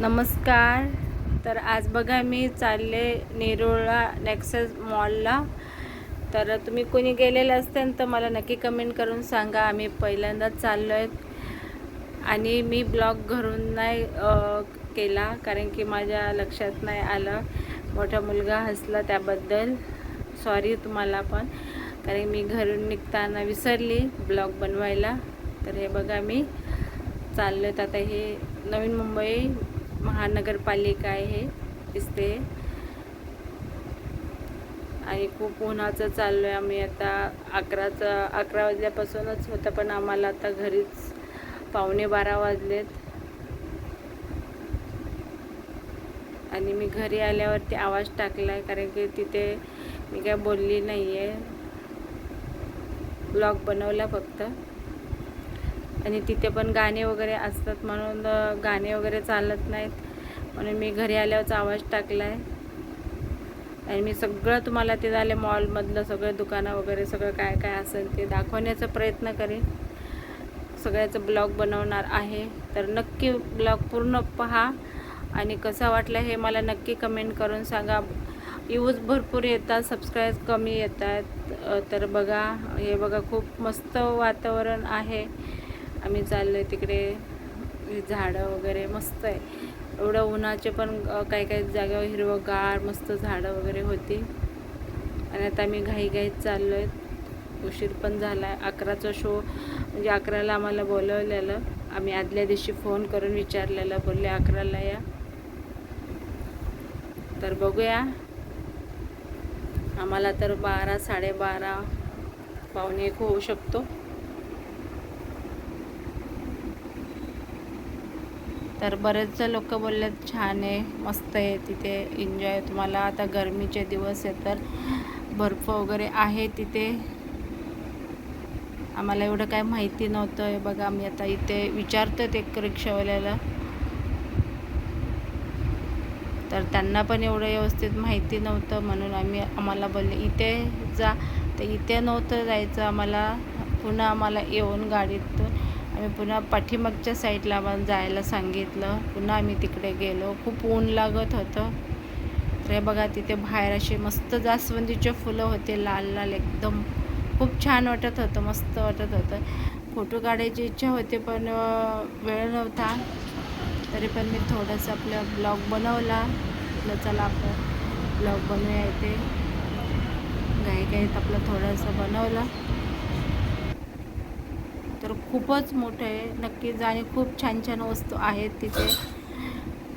नमस्कार. तर आज बघा मी चालले नेरुळा नेक्सस मॉलला तर तुम्ही कोणी गेलेले असतील तर मला नक्की कमेंट करून सांगा. आम्ही पहिल्यांदाच चाललो आहेत आणि मी ब्लॉग घरून नाही केला कारण की माझ्या लक्षात नाही आलं. मोठा मुलगा हसला त्याबद्दल. सॉरी तुम्हाला पण. कारण मी घरून निघताना विसरली ब्लॉग बनवायला. तर हे बघा मी चाललो आहेत आता हे नवीन मुंबई महानगरपालिका आहे दिसते. आणि खूप उन्हाचं चाललो आहे आम्ही आता. अकराचं अकरा वाजल्यापासूनच होतं पण आम्हाला आता घरीच पावणे बारा वाजलेत. आणि मी घरी आल्यावरती आवाज टाकला आहे कारण की तिथे मी काय बोलली नाही आहे ब्लॉग बनवला फक्त. आणि तिथे पण गाणे वगैरे असतात म्हणून गाणे वगैरे चालत नाहीत. म्हणून मी घरी आल्यावरचा आवाज टाकला आहे आणि मी सगळं तुम्हाला ते झाले मॉलमधलं सगळं दुकानं वगैरे सगळं काय काय असेल ते दाखवण्याचा प्रयत्न करेन. सगळ्याचं ब्लॉग बनवणार आहे. तर नक्की ब्लॉग पूर्ण पहा. आणि कसा वाटला हे मला नक्की कमेंट करून सांगा. व्ह्यूज भरपूर येतात सबस्क्राईब कमी येतात. तर बघा हे बघा खूप मस्त वातावरण आहे. आम्ही चाललो आहे तिकडे. झाडं वगैरे मस्त आहे. एवढं उन्हाचे पण काही काही जागेवर हिरवंगार मस्त झाडं वगैरे होती. आणि आता आम्ही घाईघाईत चाललो आहे उशीर पण झाला आहे अकराचा शो म्हणजे अकराला आम्हाला बोलवलेलं. आम्ही आदल्या दिवशी फोन करून विचारलेलं बोलले अकराला या. तर बघूया. आम्हाला तर बारा साडेबारा पावणे एक होऊ शकतो. तर बरेच लोक बोलले छान आहे मस्त आहे तिथे एन्जॉय तुम्हाला आता गरमीचे दिवस आहे तर बर्फ वगैरे आहे तिथे. आम्हाला एवढं काय माहिती नव्हतं. हे बघा आम्ही आता इथे विचारतो एक रिक्षावाल्याला. तर त्यांना पण एवढं व्यवस्थित माहिती नव्हतं म्हणून आम्ही आम्हाला बोलले इथे जा. तर इथे नव्हतं जायचं आम्हाला. पुन्हा आम्हाला येऊन गाडीतून आम्ही पुन्हा पाठीमागच्या साईडला पण जायला सांगितलं. पुन्हा आम्ही तिकडे गेलो. खूप ऊन लागत होतं. तर बघा तिथे बाहेर असे मस्त जास्वंदीचे फुलं होते लाल लाल एकदम. खूप छान वाटत होतं मस्त वाटत होतं. फोटो काढायची इच्छा होती पण वेळ नव्हता. तरी पण मी थोडंसं आपलं ब्लॉग बनवला. आपलं चला आपलं ब्लॉग बनवूया इथे. घाईघाईत आपलं थोडंसं बनवलं. तर खूपच मोठं आहे. नक्कीच आणि खूप छान छान वस्तू आहेत तिथे.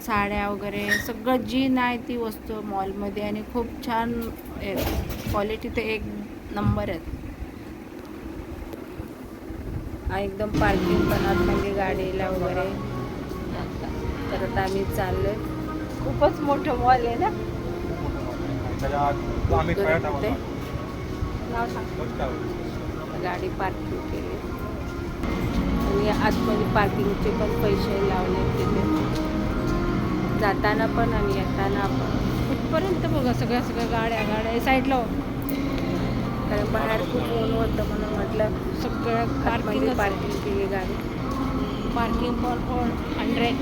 साड्या वगैरे सगळं जी नाही ती वस्तू मॉलमध्ये आणि खूप छान क्वालिटी तर एक नंबर आहेत. एकदम पार्किंग पण आत म्हणजे गाडीला वगैरे. तर आता आम्ही चाललोय. खूपच मोठं मॉल आहे ना? गाडी पार्किंग केली. आणि आतमध्ये पार्किंगचे पण पैसे लावले तिथे जाताना पण आणि येताना पण. कुठपर्यंत बघा सगळ्या सगळ्या गाड्या गाड्या. साईडला हो. कारण बाहेर खूप ऊन होतं म्हणून म्हटलं सगळं पार्किंग पार्किंग केली गाडी. Parking for all hundred.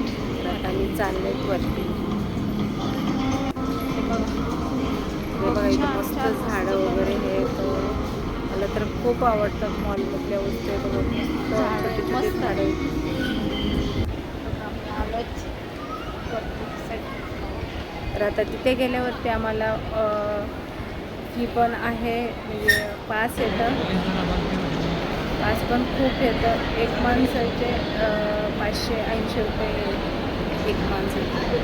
आम्ही चाललोय वरती. बघा. इथं मस्त झाडं वगैरे हे तर खूप आवडतात मॉलमधल्या वस्तू हे बघा मस्त. झाडं तर आता तिथे गेल्यावरती आम्हाला फी पण आहे म्हणजे पास येतं. पास पण खूप येतं. एक माणसाचे पाचशे ऐंशी रुपये एक माणसाचे.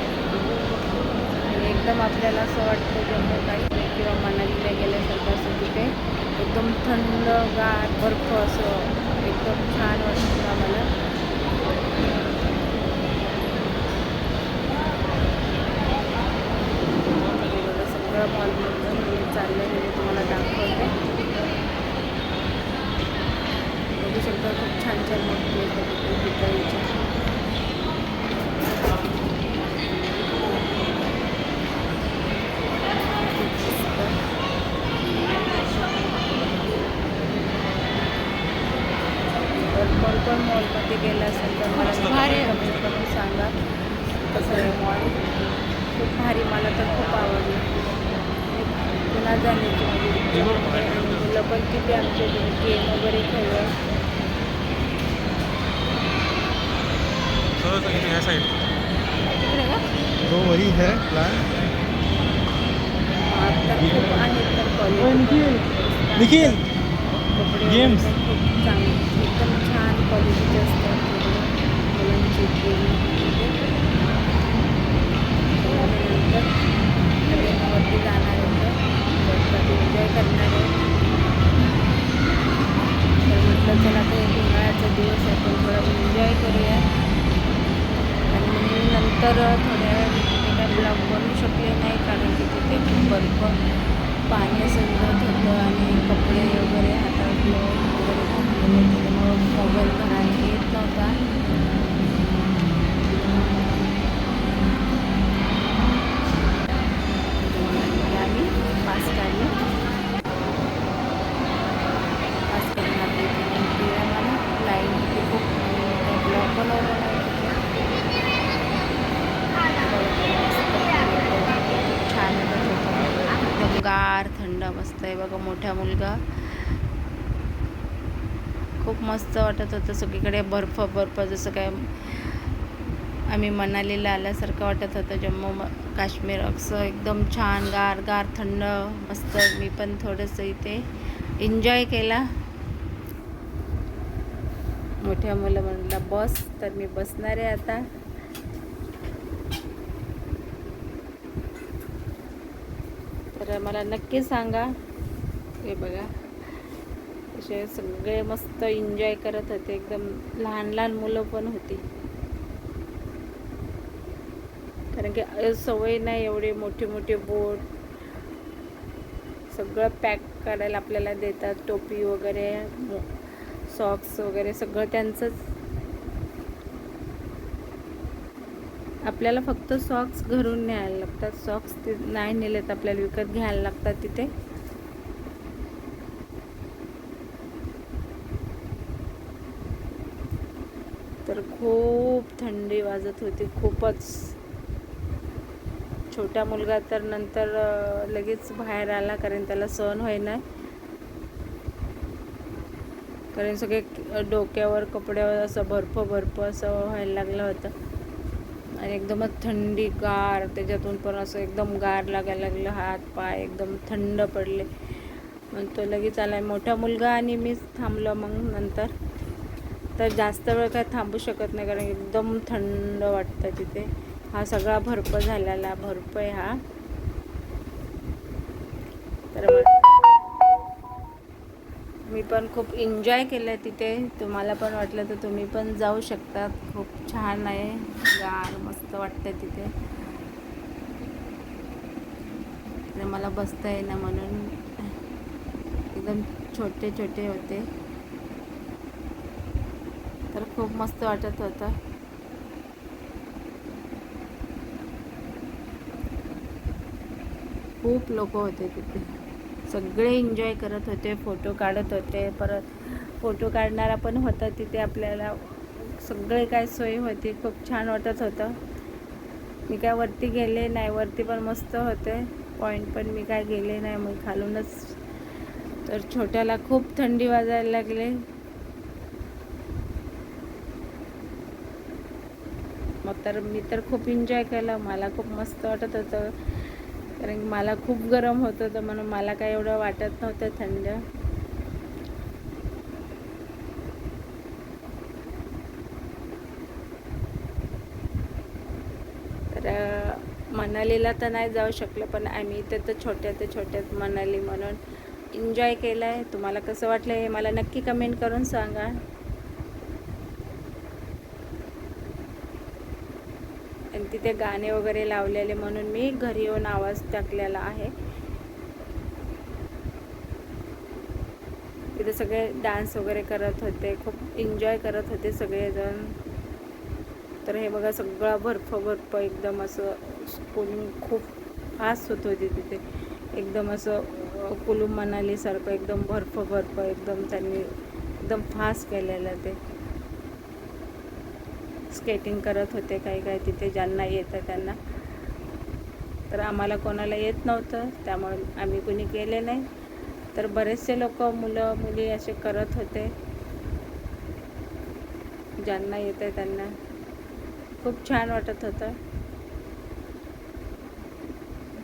आणि एकदम आपल्याला असं वाटतं जम्मू काश्मीर किंवा मनालीला गेल्यासारखं असं तिथे. एकदम थंडगार बर्फ असं एकदम छान वाटतं आम्हाला हे बघा सगळं मॉलमधलं मी चाललं हे मी तुम्हाला दाखवते बघू शकता खूप छान छान मूर्ती आहेत तिथे पितळीच्या कोण मॉलमध्ये गेला असेल तर मला भारी आहे. कमेंट करून सांगा. कसं सगळे मॉल? खूप भारी मला तर खूप आवडलं. पुन्हा जाण्याची माझी मुलं पण किती आमच्या गेम वगैरे खेळलं. तिकडे का? तो वही है प्लॅन तर खूप आहेत तर क्वालिटी निखिल. वगैरे खूप चांगले. क्वालिटीचे असतात तिकडे मुलांची त्यानंतर ट्रेनवरती जाणार आहे एन्जॉय करणार आहे तर म्हटलं चला आता उन्हाळ्याचा दिवस आहे पण थोडा. एन्जॉय करूया आणि नंतर थोड्या वेळ ब्लॉग बनवू शकले नाही कारण की तिथे खूप बर्फ मुलगा खूप मस्त वाटत होतं सगळीकडे बर्फ बर्फ जसं काय आम्ही मनालीला आल्यासारखं वाटत होतं. जम्मू काश्मीर असं एकदम छान गार गार थंड मस्त. मी पण थोडंसं इथे एन्जॉय केला. मोठ्या मुलं म्हणला बस. तर मी बसणार आहे आता. तर मला नक्की सांगा हे बघा. असे सगळे मस्त एन्जॉय करत होते. एकदम लहान लहान मुलं पण होती. कारण की सवय नाही एवढे. मोठे मोठे बोट सगळं पॅक करायला आपल्याला देतात. टोपी वगैरे सॉक्स वगैरे सगळं त्यांचंच. आपल्याला फक्त सॉक्स घरून न्यायला लागतात. सॉक्स ते नाही नेले तर आपल्याला. विकत घ्यायला लागतात तिथे तर खूप थंडी वाजत होती खूपच. छोटा मुलगा तर नंतर लगेच बाहेर आला कारण त्याला सहन होईना. कारण सगळे डोक्यावर कपड्यावर असं बर्फ बर्फ असं व्हायला लागलं होतं. आणि एकदमच थंडी गार त्याच्यातून पण असं एकदम गार लागायला लागलं हात पाय एकदम थंड पडले. मग तो लगेच आला. मोठा मुलगा आणि मीच थांबलो मग नंतर. तर जास्त वेळ काय थांबू शकत नाही कारण एकदम थंड वाटतं तिथे. हा सगळा बर्फ झालेला बर्फ आहे हा. तर मी पण खूप एन्जॉय केलं तिथे. तुम्हाला पण वाटलं तर तुम्ही पण जाऊ शकता. खूप छान आहे. गार मस्त वाटतं तिथे. तर मला बसता येईना म्हणून. एकदम छोटे छोटे होते. तर खूप मस्त वाटत होतं. खूप लोक होते तिथे. सगळे एन्जॉय करत होते फोटो काढत होते परत फोटो काढणारा पण होता तिथे आपल्याला. सगळे काय सोय होती खूप छान वाटत होतं. मी काय वरती गेले नाही वरती पण मस्त होते. पॉईंट पण मी काय गेले नाही मग खालूनच. तर छोट्याला खूप थंडी वाजायला लागले. मग तर मी तर खूप एन्जॉय केलं. मला खूप मस्त वाटत होतं. कारण मला खूप गरम होत होतं म्हणून मला काय एवढं वाटत नव्हतं थंड. तर मनालीला तर नाही जाऊ शकलं पण आम्ही इथे तर छोट्या ते छोट्यात मनाली म्हणून एन्जॉय केलं आहे तुम्हाला कसं वाटलं हे मला नक्की कमेंट करून सांगा आणि तिथे गाणे वगैरे लावलेले म्हणून मी घरी येऊन आवाज टाकलेला आहे. तिथे सगळे डान्स वगैरे करत होते खूप एन्जॉय करत होते सगळेजण. तर हे बघा सगळं बर्फ बर्फ एकदम असं कूलिंग खूप फास्ट होत होती तिथे. एकदम असं कुलू मनालीसारखं एकदम बर्फ बर्फ एकदम त्यांनी एकदम फास्ट केलेलं ते. स्केटिंग करत होते काही काही. तिथे ज्यांना येतं त्यांना. तर आम्हाला कोणाला येत नव्हतं. त्यामुळे आम्ही कुणी केले नाही. तर बरेचसे लोक मुलं मुली असे करत होते. ज्यांना येतं त्यांना. खूप छान वाटत होतं.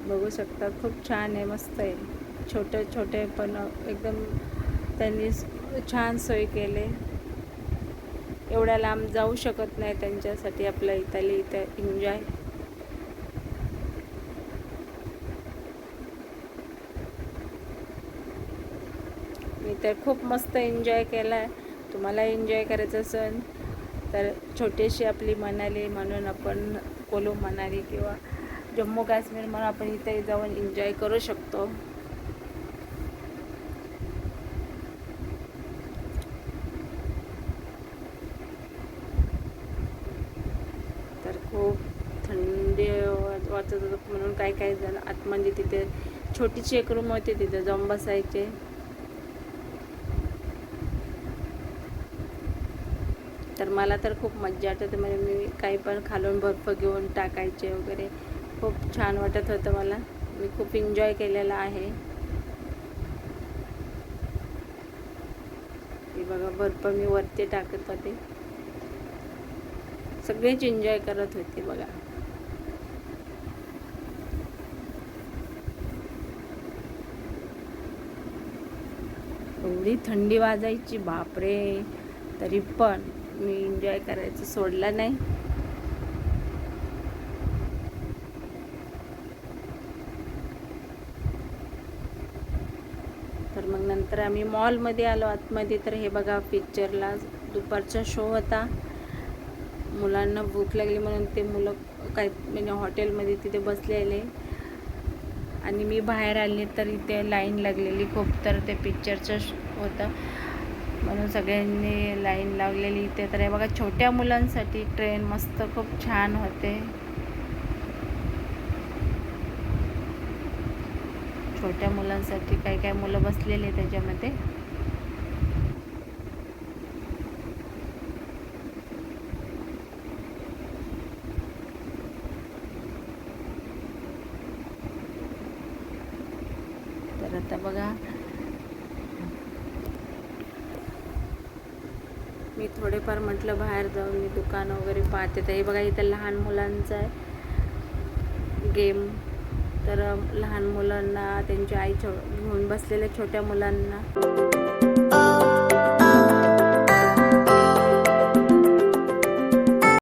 बघू शकता खूप छान आहे मस्त आहे. छोटे छोटे पण एकदम त्यांनी छान सोय केले. एवढ्या लांब जाऊ शकत नाही त्यांच्यासाठी आपल्या इथली इथं एन्जॉय मी तर खूप मस्त एन्जॉय केला आहे तुम्हाला एन्जॉय करायचं असेल तर छोटीशी आपली मनाली म्हणून आपण कोलू मनाली किंवा जम्मू काश्मीर म्हणून आपण इथे जाऊन एन्जॉय करू शकतो तर खूप थंडी वाटत होतं. म्हणून काय काय झालं आत आतमध्ये तिथे छोटीशी एक रूम होती तिथे जाऊन बसायचे. तर मला तर खूप मज्जा वाटत म्हणजे मी काही पण खालून बर्फ घेऊन टाकायचे वगैरे. खूप छान वाटत होतं मला. मी खूप एन्जॉय केलेला आहे. बघा बर्फ मी वरती टाकत होते. सगळेच एन्जॉय करत होते बघा. एवढी थंडी वाजायची बापरे. तरी पण मी एन्जॉय करायचं सोडलं नाही. तर मग नंतर आम्ही मॉलमध्ये आलो. आतमध्ये तर हे बघा पिक्चरला दुपारचा शो होता. मुलांना भूक लागली म्हणून ते मुलं काय म्हणजे हॉटेलमध्ये तिथे बसलेले. आणि मी बाहेर आले तर इथे लाईन लागलेली खूप तर ते पिक्चरचं श- होतं. म्हणून सगळ्यांनी लाईन लावलेली इथे. तर हे बघा छोट्या मुलांसाठी ट्रेन मस्त खूप छान होते. छोट्या मुलांसाठी काही काही मुलं बसलेले त्याच्यामध्ये. तर आता बघा. मी थोडेफार म्हटलं बाहेर जाऊन मी दुकान वगैरे पाहते. तर हे बघा इथं लहान मुलांचं आहे गेम. तर लहान मुलांना त्यांची आई छो घेऊन बसलेल्या छोट्या मुलांना.